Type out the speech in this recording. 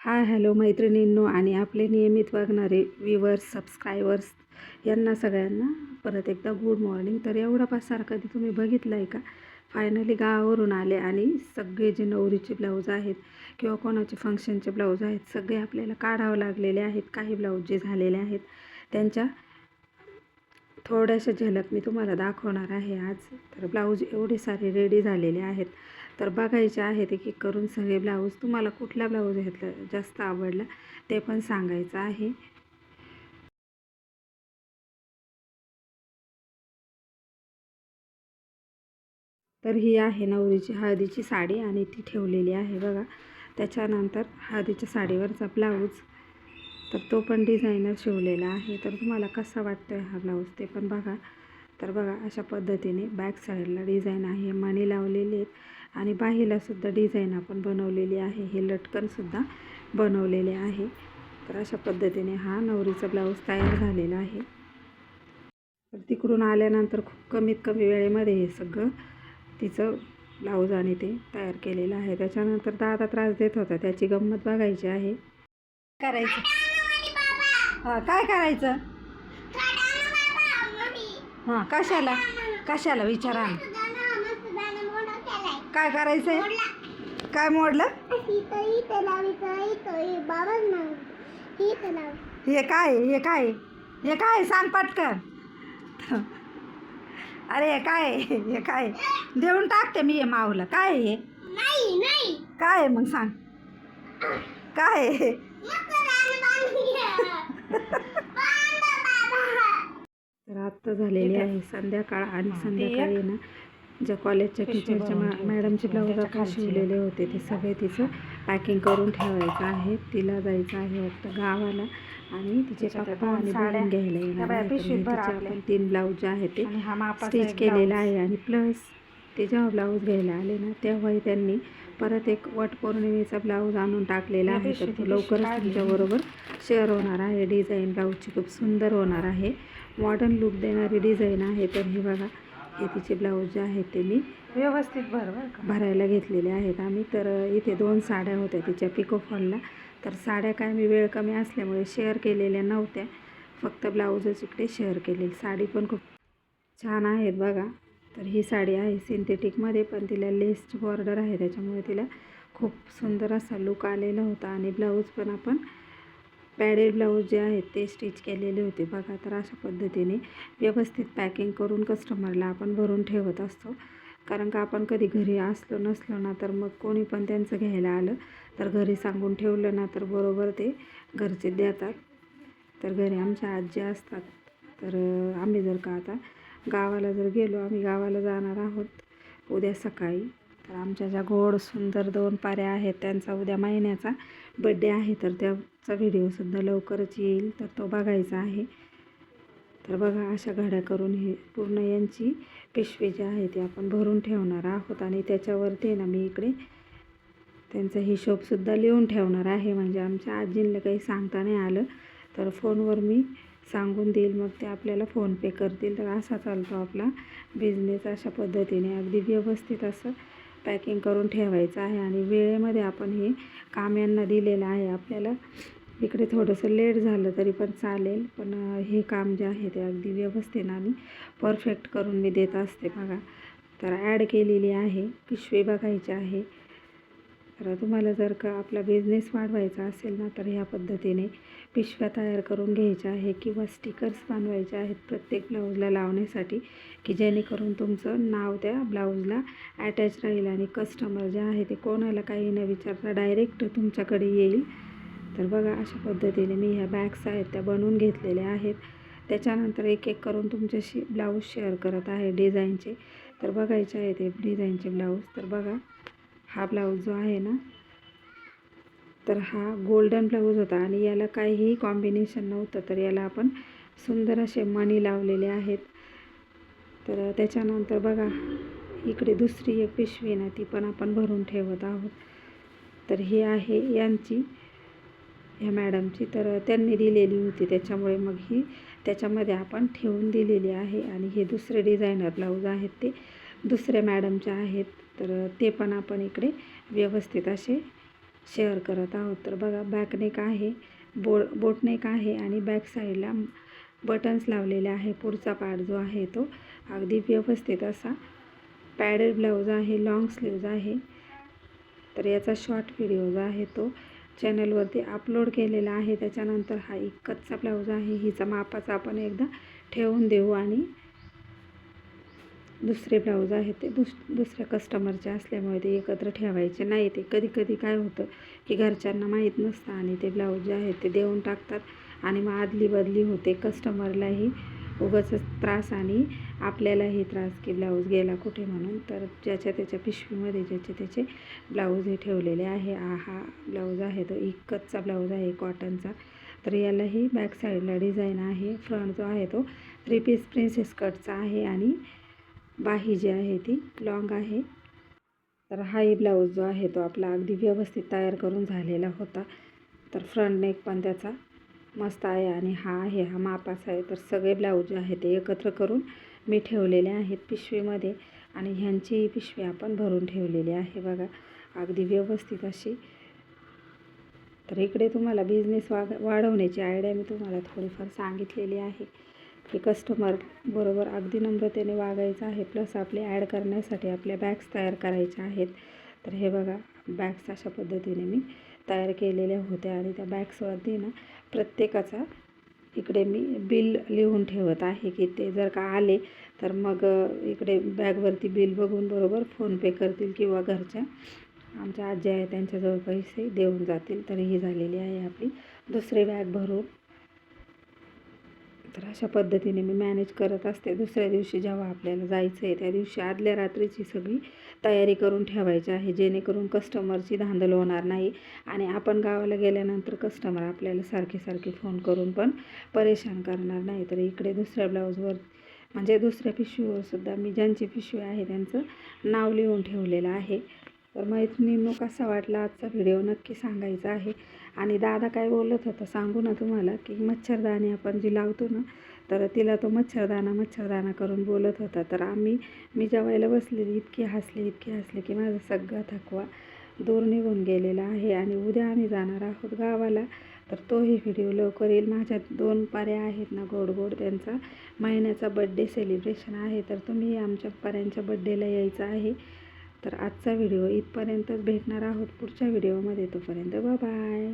Hi hello मैत्रिणींनो आणि आपले नियमित वागणारे व्ह्युअर्स सबस्क्रायबर्स यांना सगळ्यांना परत एकदा गुड मॉर्निंग. तर एवढा पासार कधी तुम्ही बघितला आहे का? फायनली गावावरून आले आणि सगळे जे नवरीचे ब्लाऊज आहेत किंवा कोणाचे फंक्शनचे ब्लाऊज आहेत सगळे आपल्याला काढावं लागलेले आहेत. काही ब्लाऊज जे झालेले आहेत त्यांच्या थोड्याशा झलक मी तुम्हाला दाखवणार आहे आज. तर ब्लाऊज एवढे सारे रेडी झालेले आहेत. तर बघायचे आहे ते की करून सगळे ब्लाऊज तुम्हाला कुठला ब्लाऊज घेतला जास्त आवडला ते पण सांगायचं आहे. तर ही आहे नवरीची हळदीची साडी आणि ती ठेवलेली आहे बघा. त्याच्यानंतर हळदीच्या साडीवरचा ब्लाऊज तर तो पण डिझायनर शिवलेला आहे. तर तुम्हाला कसा वाटतो आहे हा ब्लाऊज ते पण बघा. तर बघा अशा पद्धतीने बॅक साईडला डिझाईन आहे. मणी लावलेले आहेत. आणि बाहीलासुद्धा डिझाईन आपण बनवलेली आहे. हे लटकनसुद्धा बनवलेले आहे. तर अशा पद्धतीने हा नवरीचा ब्लाऊज तयार झालेला आहे. तर तिकडून आल्यानंतर खूप कमीत कमी वेळेमध्ये हे सगळं तिचं ब्लाऊज आणि ते तयार केलेलं आहे. त्याच्यानंतर दादा त्रास देत होता. त्याची गंमत बघायची आहे. करायचं? हां काय करायचं? हां कशाला? कशाला? विचारा. काय करायचंय? काय मोडलं? हे काय हे काय हे काय? सांग पटकन. अरे हे काय हे काय? देऊन टाकते मी हे माऊला. काय हे? काय मग सांग. काय आहे? तर आत्ता झालेली आहे संध्याकाळ आणि संध्याकाळी ना. ज्या कॉलेजच्या टीचरच्या मॅ मॅडमचे ब्लाऊज आपण शिवलेले होते. ते सगळे तिचं पॅकिंग करून ठेवायचं आहे. तिला जायचं आहे वाटतं गावाला. आणि तिचे पप्पा आणि बहीण घ्यायला येणार आहे. तिचे आपण तीन ब्लाऊज जे आहे ते स्टिच केलेलं आहे. आणि प्लस ते जेव्हा ब्लाऊज घ्यायला आले ना तेव्हाही त्यांनी परत एक वटपौर्णिमेचा ब्लाऊज आणून टाकलेला आहे. तर तो लवकरच तुमच्याबरोबर शेअर होणार आहे. डिझाईन ब्लाऊजची खूप सुंदर होणार आहे. मॉडर्न लुक देणारी डिझाईन आहे. तर हे बघा तिचे ब्लाऊज जे आहेत ते मी व्यवस्थित भर बरं का. भरायला घेतलेले आहेत आम्ही. तर इथे दोन साड्या होत्या तिच्या पिको फॉलला तर साड्या काय मी वेळ कमी असल्यामुळे शेअर केलेल्या नव्हत्या. फक्त ब्लाऊजच इकडे शेअर केलेली. साडी पण खूप छान आहेत बघा. तर ही साडी आहे सिंथेटिकमध्ये पण तिला लेसची बॉर्डर आहे. त्याच्यामुळे तिला खूप सुंदर असा लुक आलेला होता. आणि ब्लाऊज पण आपण पॅडेड ब्लाऊज जे आहेत ते स्टिच केलेले होते. बघा तर अशा पद्धतीने व्यवस्थित पॅकिंग करून कस्टमरला आपण भरून ठेवत असतो. कारण का आपण कधी घरी असलो नसलो ना तर मग कोणी पण त्यांचं घ्यायला आलं तर घरी सांगून ठेवलं ना तर बरोबर ते घरचे देतात. तर घरी आमच्या आजी असतात. तर आम्ही जर का आता गावाला जर गेलो आम्ही गावाला जाणार आहोत उद्या सकाळी. तर आमच्या ज्या गोड सुंदर दोन पाऱ्या आहेत त्यांचा उद्या महिन्याचा बड्डे आहे तर त्याचा व्हिडिओसुद्धा लवकरच येईल. तर तो बघायचा आहे. तर बघा अशा घड्या करून हे पूर्ण यांची पिशवी जी आहे ती आपण भरून ठेवणार आहोत. आणि त्याच्यावरती ना मी इकडे त्यांचा हिशोबसुद्धा लिहून ठेवणार आहे. म्हणजे आमच्या आजींना काही सांगता नाही आलं तर फोनवर मी सांगून देईल. मग ते आपल्याला फोनपे करतील. तर असा चालतो आपला बिझनेस अशा पद्धतीने. अगदी व्यवस्थित असं पॅकिंग करून ठेवायचं आहे आणि वेळेमध्ये आपण हे काम यांना दिलेलं आहे. आपल्याला इकडे थोडंसं लेट झालं तरी पण चालेल पण हे काम जे आहे ते अगदी व्यवस्थेनं आणि परफेक्ट करून मी देत असते बघा. तर ॲड केलेली आहे पिशवी बघायची आहे. तर तुम्हाला जर का आपला बिझनेस वाढवायचा असेल ना तर ह्या पद्धतीने पिशव्या तयार करून घ्यायच्या आहे किंवा स्टिकर्स बनवायचे आहेत प्रत्येक ब्लाऊजला लावण्यासाठी की जेणेकरून तुमचं नाव त्या ब्लाऊजला अटॅच राहील आणि कस्टमर जे आहे ते कोणाला काही न विचारता डायरेक्ट तुमच्याकडे येईल. तर बघा अशा पद्धतीने मी ह्या बॅग्स आहेत त्या बनवून घेतलेल्या आहेत. त्याच्यानंतर एक एक करून तुमच्याशी ब्लाऊज शेअर करत आहे डिझाईनचे तर बघायचे आहे ते डिझाईनचे ब्लाऊज तर बघा हा ब्लाऊज जो आहे ना तर हा गोल्डन ब्लाऊज होता आणि याला काहीही कॉम्बिनेशन नव्हतं तर याला आपण सुंदर असे मणी लावलेले आहेत. तर त्याच्यानंतर बघा इकडे दुसरी एक पिशवी ना ती पण आपण भरून ठेवत आहोत. तर ही आहे यांची ह्या मॅडमची तर त्यांनी दिलेली होती त्याच्यामुळे मग ही त्याच्यामध्ये आपण ठेवून दिलेली आहे. आणि हे दुसरे डिझायनर ब्लाऊज आहेत ते. दुसऱ्या मॅडमच्या आहेत तर ते पण आपण इकडे व्यवस्थित असे शेअर करत आहोत. तर बघा बॅकनेक आहे बो बोटनेक आहे आणि बॅक साईडला बटन्स लावलेले आहे. पुढचा पार्ट जो आहे तो अगदी व्यवस्थित असा पॅडेड ब्लाऊज आहे लाँग स्लीव्ज आहे. तर याचा शॉर्ट व्हिडिओ जो आहे तो चॅनलवरती अपलोड केलेला आहे. त्याच्यानंतर हा एक कच्चा ब्लाऊज आहे. हिचा मापाचा आपण एकदा ठेवून देऊ आणि दुसरे ब्लाऊज आहेत ते दुस दुसऱ्या कस्टमरचे असल्यामुळे ते एकत्र ठेवायचे नाही ते कधी कधी काय होतं की घरच्यांना माहीत नसतं आणि ते ब्लाऊज जे आहेत ते देऊन टाकतात आणि मग आदली बदली होते. कस्टमरलाही उगाच त्रास आणि आपल्यालाही त्रास की ब्लाऊज गेला कुठे म्हणून. तर ज्याच्या त्याच्या पिशवीमध्ये ज्याचे त्याचे ब्लाऊज हे ठेवलेले आहे. हा ब्लाऊज आहे तो इकतचा ब्लाऊज आहे कॉटनचा. तर यालाही बॅक साईडला डिझाईन आहे. फ्रंट जो आहे तो थ्री पीस प्रिन्सेस कटचा आहे आणि बाही जी आहे ती लॉंग आहे. तर हाही ब्लाऊज जो आहे तो आपला अगदी व्यवस्थित तयार करून झालेला होता. तर फ्रंट नेक पण त्याचा मस्त आहे आणि हा आहे हा मापाचा आहे. तर सगळे ब्लाऊज जे आहे ते एकत्र करून मी ठेवलेले आहेत पिशवीमध्ये आणि ह्यांचीही पिशवी आपण भरून ठेवलेली आहे बघा. अगदी व्यवस्थित अशी. तर इकडे तुम्हाला बिझनेस वाग वाढवण्याची आयडिया मी तुम्हाला थोडीफार सांगितलेली आहे. की कस्टमर बरोबर अगदी नम्रतेने वागायचं आहे. प्लस आपले ॲड करण्यासाठी आपल्या बॅग्स तयार करायच्या आहेत. तर हे बघा बॅग्स अशा पद्धतीने मी तयार केलेल्या होत्या आणि त्या बॅग्सवरती ना प्रत्येकाचा इकडे मी बिल लिहून ठेवत आहे की ते जर का आले तर मग इकडे बॅगवरती बिल बघून बरोबर फोनपे करतील किंवा घरच्या आमच्या आजी आहे त्यांच्याजवळ पैसे देऊन जातील. तर ही झालेली आहे आपली दुसरी बॅग भरून. तर अशा पद्धतीने मी मॅनेज करत असते. दुसऱ्या दिवशी जेव्हा आपल्याला जायचं आहे त्या दिवशी आदल्या रात्रीची सगळी तयारी करून ठेवायची आहे जेणेकरून कस्टमरची धांदल होणार नाही आणि आपण गावाला गेल्यानंतर कस्टमर आपल्याला सारखे सारखे फोन करून पण परेशान करणार नाही. तर इकडे दुसऱ्या ब्लाऊजवर म्हणजे दुसऱ्या पिशवीवर सुद्धा मी ज्यांची पिशवी आहे त्यांचं नाव लिहून ठेवलेलं आहे. तर मैत्रिणींनो कसा वाटला आजचा व्हिडिओ नक्की सांगायचा आहे. आणि दादा काय बोलत होता सांगू ना तुम्हाला की मच्छरदाणी आपण जी लावतो ना तर तिला तो मच्छरदाना मच्छरदाना करून बोलत होता. तर आम्ही मी जेवायला बसलेली इतकी हसली इतकी हसली की माझा सगळा थकवा दूर निघून गेलेला आहे. आणि उद्या आम्ही जाणार आहोत गावाला तर तोही व्हिडिओ लवकर येईल. माझ्या दोन पाऱ्या आहेत ना गोड गोड त्यांचा. महिन्याचा बड्डे सेलिब्रेशन आहे तर तुम्ही आमच्या पाऱ्यांच्या बड्डेला यायचं आहे. तर आजचा व्हिडिओ इथपर्यंतच भेटणार आहोत पुढच्या व्हिडिओमध्ये. तोपर्यंत बाय